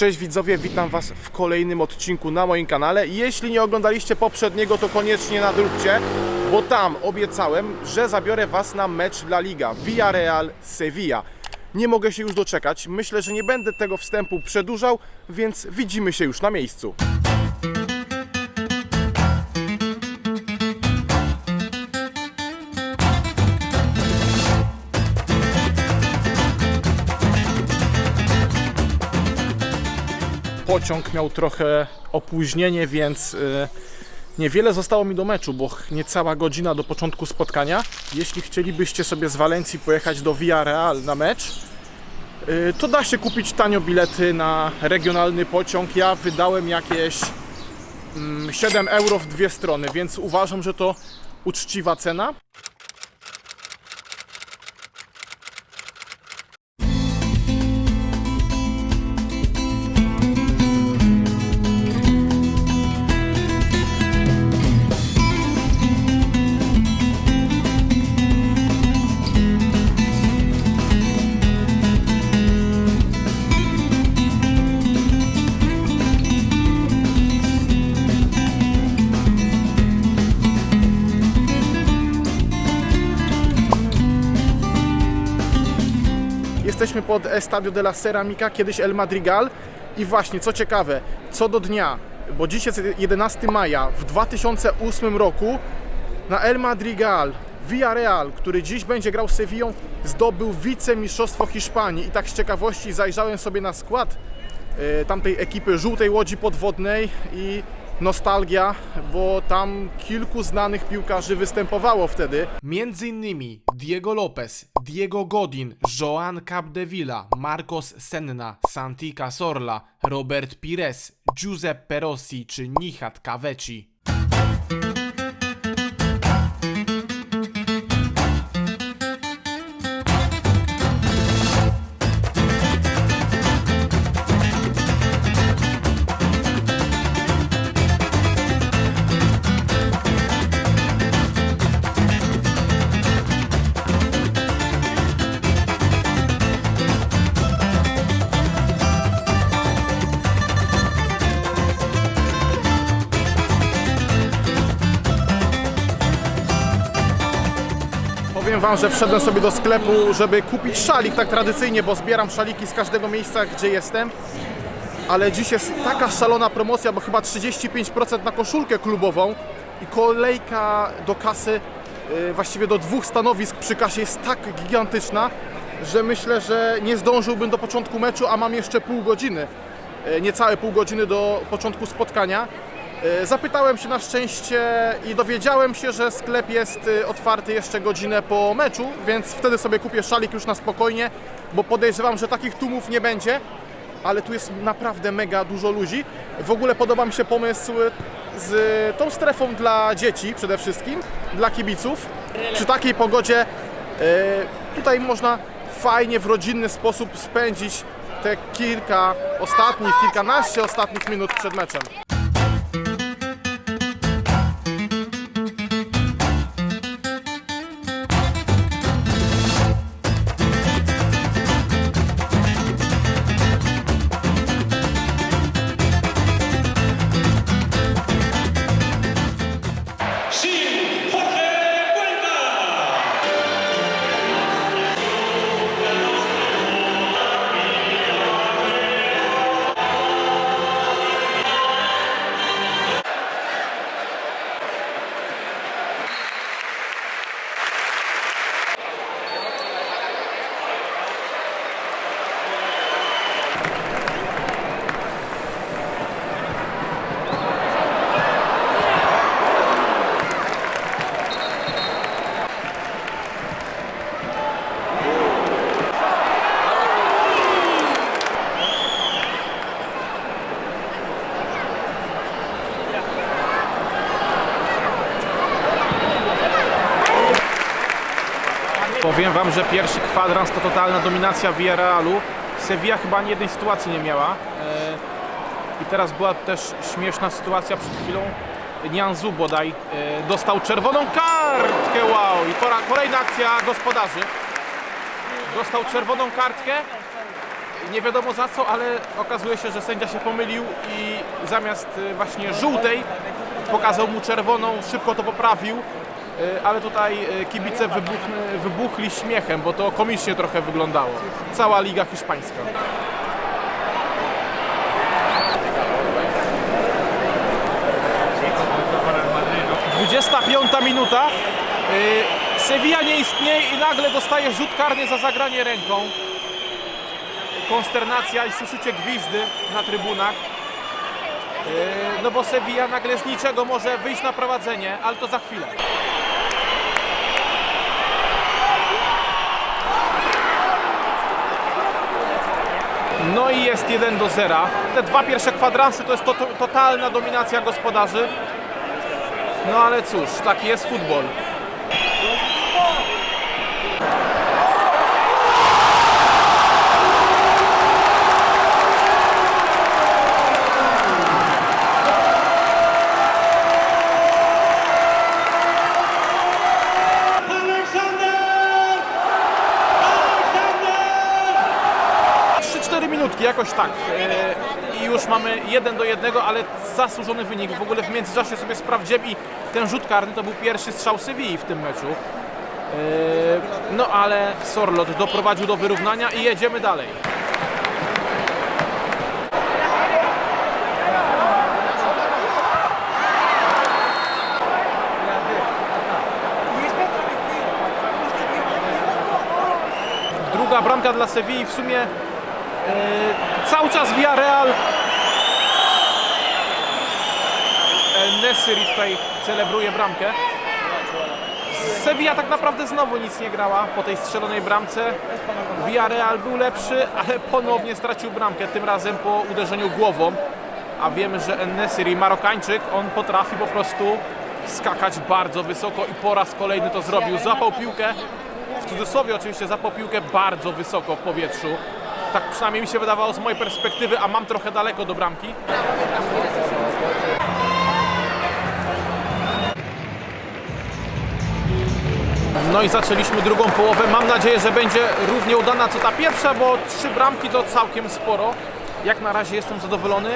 Cześć widzowie, witam Was w kolejnym odcinku na moim kanale. Jeśli nie oglądaliście poprzedniego, to koniecznie nadróbcie, bo tam obiecałem, że zabiorę Was na mecz La Liga Villarreal Sevilla. Nie mogę się już doczekać. Myślę, że nie będę tego wstępu przedłużał, więc widzimy się już na miejscu. Pociąg miał trochę opóźnienie, więc y, niewiele zostało mi do meczu, bo niecała godzina do początku spotkania. Jeśli chcielibyście sobie z Walencji pojechać do Villarreal na mecz, y, to da się kupić tanio bilety na regionalny pociąg. Ja wydałem jakieś mm, 7 euro w dwie strony, więc uważam, że to uczciwa cena. Jesteśmy pod Estadio de la Ceramica, kiedyś El Madrigal. I właśnie, co ciekawe, co do dnia, bo dziś jest 11 maja, w 2008 roku na El Madrigal Villarreal, który dziś będzie grał z Sevillą, zdobył wicemistrzostwo Hiszpanii. I tak z ciekawości zajrzałem sobie na skład e, tamtej ekipy żółtej łodzi podwodnej i nostalgia, bo tam kilku znanych piłkarzy występowało wtedy. Między innymi Diego Lopez, Diego Godin, Joan Capdevila, Marcos Senna, Santi Cazorla, Robert Pires, Giuseppe Rossi czy Nihat Kaveci. Że wszedłem sobie do sklepu, żeby kupić szalik tak tradycyjnie, bo zbieram szaliki z każdego miejsca, gdzie jestem. Ale dziś jest taka szalona promocja, bo chyba 35% na koszulkę klubową i kolejka do kasy, yy, właściwie do dwóch stanowisk przy kasie jest tak gigantyczna, że myślę, że nie zdążyłbym do początku meczu, a mam jeszcze pół godziny. Yy, Niecałe pół godziny do początku spotkania. E, Zapytałem się na szczęście i dowiedziałem się, że sklep jest e, otwarty jeszcze godzinę po meczu, więc wtedy sobie kupię szalik już na spokojnie, bo podejrzewam, że takich tłumów nie będzie, ale tu jest naprawdę mega dużo ludzi. W ogóle podoba mi się pomysł z tą strefą dla dzieci przede wszystkim, dla kibiców. Przy takiej pogodzie e, tutaj można fajnie w rodzinny sposób spędzić te kilka ostatnich, kilkanaście ostatnich minut przed meczem. Że pierwszy kwadrans to totalna dominacja Villarrealu. Sevilla chyba ani jednej sytuacji nie miała. E, I teraz była też śmieszna sytuacja przed chwilą. Nianzu bodaj e, dostał czerwoną kartkę, wow! I pora, kolejna akcja gospodarzy. Dostał czerwoną kartkę. nie wiadomo za co, ale okazuje się, że sędzia się pomylił i zamiast y, właśnie żółtej pokazał mu czerwoną, szybko to poprawił, ale tutaj y, kibice wybuchny, wybuchli śmiechem, bo to komicznie trochę wyglądało. Cała Liga Hiszpańska. Dwudziesta piąta minuta. Y, Sevilla nie istnieje i nagle dostaje rzut karny za zagranie ręką. Konsternacja i słyszycie gwizdy na trybunach. Y, No bo Sevilla nagle z niczego może wyjść na prowadzenie, ale to za chwilę. No i jest 1 do 0. Te dwa pierwsze kwadransy to jest to, to, totalna dominacja gospodarzy. No ale cóż, taki jest futbol. Minutki, jakoś tak. E, I już mamy 1 do 1, ale zasłużony wynik. W ogóle w międzyczasie sobie sprawdziłem i ten rzut karny to był pierwszy strzał Sewilli w tym meczu. E, No ale Sorlot doprowadził do wyrównania i jedziemy dalej. Druga bramka dla Sewilli w sumie cały czas Villarreal. Nesiri tutaj celebruje bramkę. Sevilla tak naprawdę znowu nic nie grała po tej strzelonej bramce. Villarreal był lepszy, ale ponownie stracił bramkę, tym razem po uderzeniu głową. A wiemy, że Nesiri, Marokańczyk, on potrafi po prostu skakać bardzo wysoko i po raz kolejny to zrobił. Zapał piłkę, w cudzysłowie oczywiście zapał piłkę bardzo wysoko w powietrzu. Tak przynajmniej mi się wydawało z mojej perspektywy, a mam trochę daleko do bramki. No i zaczęliśmy drugą połowę. Mam nadzieję, że będzie równie udana co ta pierwsza, bo trzy bramki to całkiem sporo. Jak na razie jestem zadowolony.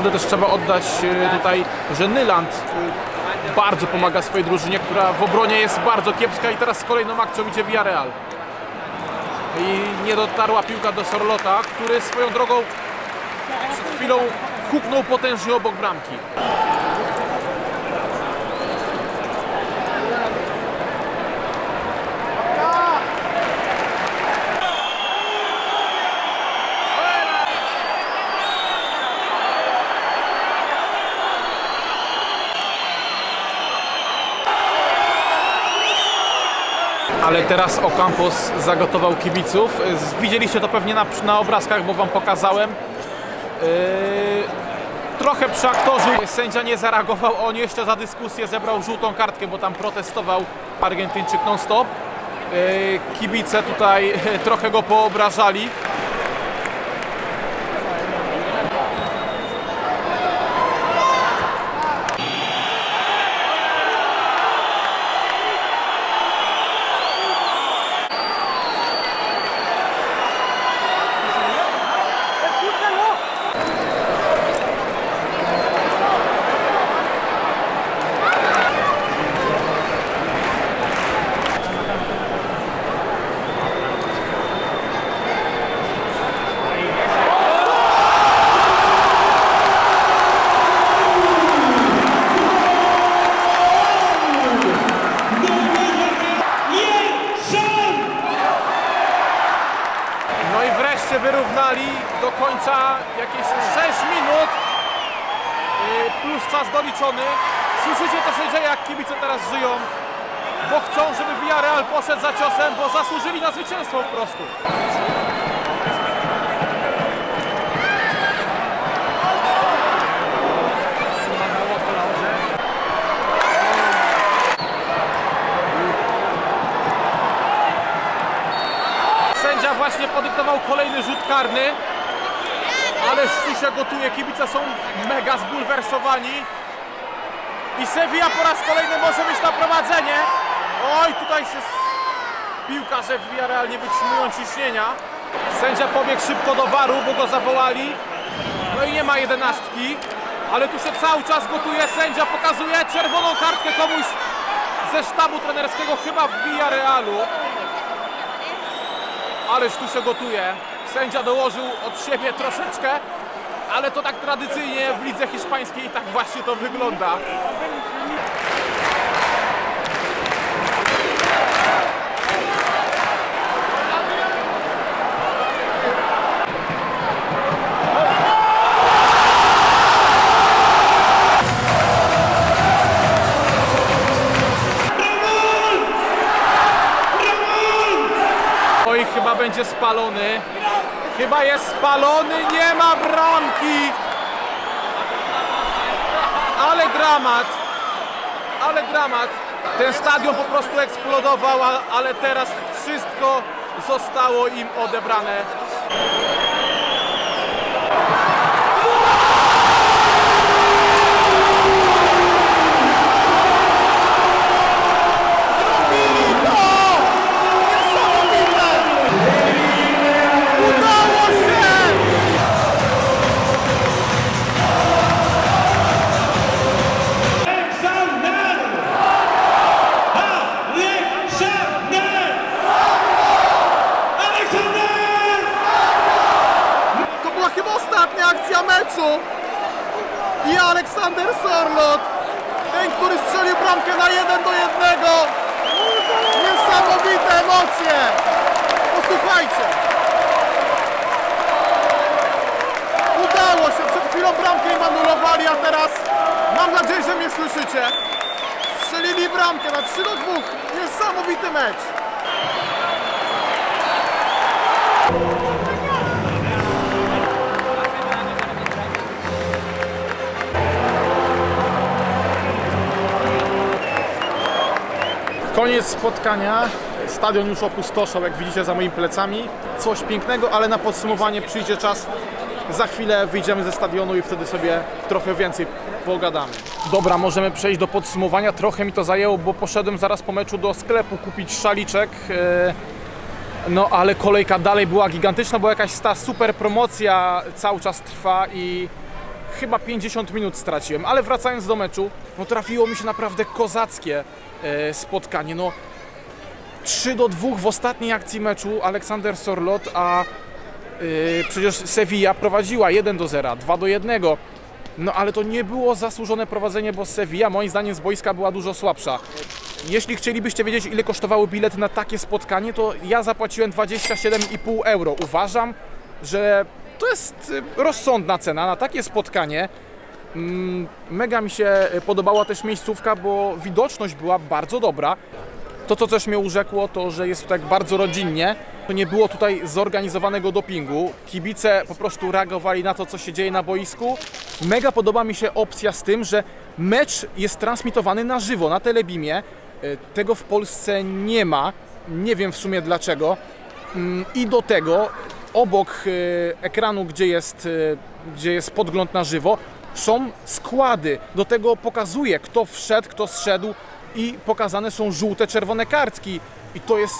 Naprawdę też trzeba oddać e, tutaj, że Nyland e, bardzo pomaga swojej drużynie, która w obronie jest bardzo kiepska i teraz kolejną akcją idzie Villarreal. I nie dotarła piłka do Sorlota, który swoją drogą przed chwilą huknął potężnie obok bramki. Ale teraz Ocampos zagotował kibiców. Widzieliście to pewnie na, na obrazkach, bo wam pokazałem. Yy, trochę przy aktorzu sędzia nie zareagował. On jeszcze za dyskusję zebrał żółtą kartkę, bo tam protestował Argentyńczyk non-stop. Yy, kibice tutaj trochę go poobrażali. Wreszcie wyrównali do końca jakieś 6 minut yy, plus czas doliczony. Słyszycie co się dzieje, jak kibice teraz żyją, bo chcą, żeby Villarreal poszedł za ciosem, bo zasłużyli na zwycięstwo po prostu. Kolejny rzut karny. Ale się gotuje, kibice są mega zbulwersowani. I Sevilla po raz kolejny może być na prowadzenie. Oj, tutaj się piłkarze Villarreal nie wytrzymują ciśnienia. Sędzia pobiegł szybko do waru, bo go zawołali. No i nie ma jedenastki, ale tu się cały czas gotuje. Sędzia pokazuje czerwoną kartkę komuś ze sztabu trenerskiego, chyba w Villarealu. Ależ tu się gotuje. Sędzia dołożył od siebie troszeczkę, ale to tak tradycyjnie w lidze hiszpańskiej tak właśnie to wygląda. Chyba będzie spalony. Chyba jest spalony, nie ma bramki. Ale dramat. Ale dramat. Ten stadion po prostu eksplodował, ale teraz wszystko zostało im odebrane. Że mnie słyszycie. Strzelili bramkę na 3 do 2. Niesamowity mecz. Koniec spotkania. Stadion już opustoszał, jak widzicie za moimi plecami. Coś pięknego, ale na podsumowanie przyjdzie czas. Za chwilę wyjdziemy ze stadionu i wtedy sobie trochę więcej pogadamy. Dobra, możemy przejść do podsumowania. Trochę mi to zajęło, bo poszedłem zaraz po meczu do sklepu kupić szaliczek. E, No ale kolejka dalej była gigantyczna, bo jakaś ta super promocja cały czas trwa i chyba 50 minut straciłem, ale wracając do meczu, no trafiło mi się naprawdę kozackie e, spotkanie. No 3 do 2 w ostatniej akcji meczu Aleksander Sorlot, a y, przecież Sevilla prowadziła 1 do 0, 2 do 1. No ale to nie było zasłużone prowadzenie, bo Sevilla moim zdaniem z boiska była dużo słabsza. Jeśli chcielibyście wiedzieć ile kosztowały bilety na takie spotkanie, to ja zapłaciłem 27,5 euro. Uważam, że to jest y, rozsądna cena na takie spotkanie. Mm, Mega mi się podobała też miejscówka, bo widoczność była bardzo dobra. To, co też mnie urzekło, to że jest tutaj bardzo rodzinnie. To nie było tutaj zorganizowanego dopingu. Kibice po prostu reagowali na to, co się dzieje na boisku. Mega podoba mi się opcja z tym, że mecz jest transmitowany na żywo, na Telebimie. E, Tego w Polsce nie ma. Nie wiem w sumie dlaczego. Mm, I do tego obok e, ekranu, gdzie jest, e, gdzie jest podgląd na żywo, są składy. Do tego pokazuje, kto wszedł, kto zszedł i pokazane są żółte, czerwone kartki. I to jest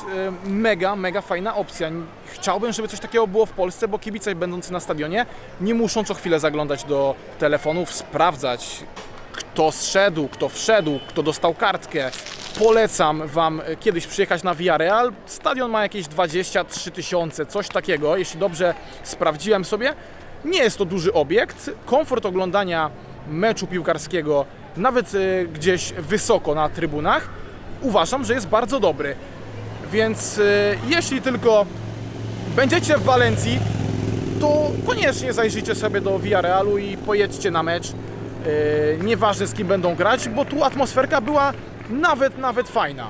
e, mega, mega fajna opcja. Chciałbym, żeby coś takiego było w Polsce, bo kibice będący na stadionie nie muszą co chwilę zaglądać do telefonów, sprawdzać kto zszedł, kto wszedł, kto dostał kartkę. Polecam Wam e, kiedyś przyjechać na Villarreal. Stadion ma jakieś 23 tysiące, coś takiego, jeśli dobrze sprawdziłem sobie. Nie jest to duży obiekt. Komfort oglądania meczu piłkarskiego, nawet e, gdzieś wysoko na trybunach, uważam, że jest bardzo dobry. Więc e, jeśli tylko będziecie w Walencji, to koniecznie zajrzyjcie sobie do Villarrealu i pojedźcie na mecz. Yy, nieważne z kim będą grać, bo tu atmosferka była nawet, nawet fajna.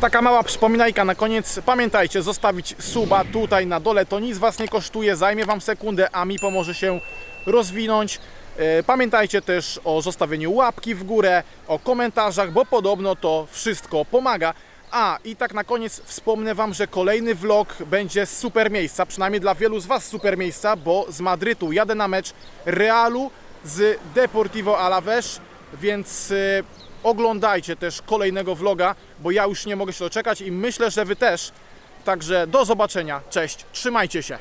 Taka mała przypominajka na koniec. Pamiętajcie, zostawić suba tutaj na dole. To nic Was nie kosztuje, zajmie Wam sekundę, a mi pomoże się rozwinąć. E, Pamiętajcie też o zostawieniu łapki w górę, o komentarzach, bo podobno to wszystko pomaga. A i tak na koniec wspomnę Wam, że kolejny vlog będzie z super miejsca, przynajmniej dla wielu z Was super miejsca, bo z Madrytu jadę na mecz Realu z Deportivo Alavés, więc e, oglądajcie też kolejnego vloga, bo ja już nie mogę się doczekać i myślę, że Wy też. Także do zobaczenia, cześć, trzymajcie się.